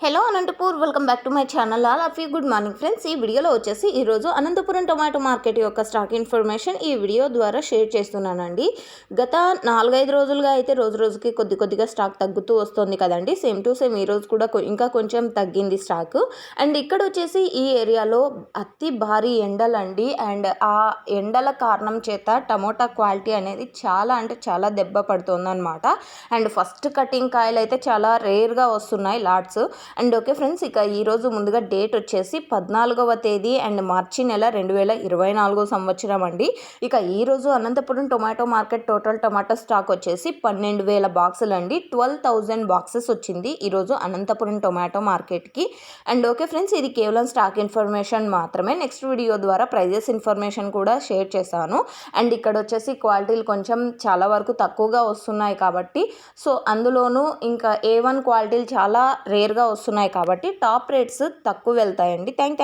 Hello Anantapur welcome back to my channel. All of you good morning friends. ఈ వీడియోలో వచ్చేసి ఈరోజు Anantapuram tomato market యొక్క స్టాక్ ఇన్ఫర్మేషన్ ఈ వీడియో ద్వారా షేర్ చేస్తున్నానండి. గత నాలుగైదు రోజులుగా అయితే రోజు రోజుకి కొద్ది కొద్దిగా స్టాక్ తగ్గుతూ వస్తుంది కదండి. సేమ్ టు సేమ్ ఈ రోజు కూడా ఇంకా కొంచెం తగ్గింది స్టాక్. అండ్ ఇక్కడ వచ్చేసి ఈ ఏరియాలో అతి భారీ ఎండలండి. అండ్ ఆ ఎండల కారణం చేత టమోటా క్వాలిటీ అనేది చాలా అంటే చాలా దెబ్బ పడుతుంది అండ్ ఫస్ట్ కటింగ్ కాయలు అయితే చాలా రేర్గా వస్తున్నాయి లాట్స్. అండ్ ఓకే ఫ్రెండ్స్ ఇక ఈరోజు ముందుగా డేట్ వచ్చేసి పద్నాలుగవ తేదీ అండ్ మార్చి నెల రెండు వేల ఇరవై నాలుగో సంవత్సరం అండి. ఇక ఈరోజు Anantapuram tomato market total tomato stock వచ్చేసి పన్నెండు వేల బాక్సులు అండి. ట్వెల్వ్ థౌజండ్ బాక్సెస్ వచ్చింది ఈరోజు అనంతపురం టొమాటో మార్కెట్కి. అండ్ ఓకే ఫ్రెండ్స్ ఇది కేవలం స్టాక్ ఇన్ఫర్మేషన్ మాత్రమే. నెక్స్ట్ వీడియో ద్వారా ప్రైజెస్ ఇన్ఫర్మేషన్ కూడా షేర్ చేశాను. అండ్ ఇక్కడ వచ్చేసి క్వాలిటీలు కొంచెం చాలా వరకు తక్కువగా వస్తున్నాయి కాబట్టి సో అందులోనూ ఇంకా ఏ వన్ క్వాలిటీలు చాలా రేర్గా వస్తున్నాయి కాబట్టి టాప్ రేట్స్ తక్కువ వెళ్తాయండి. థ్యాంక్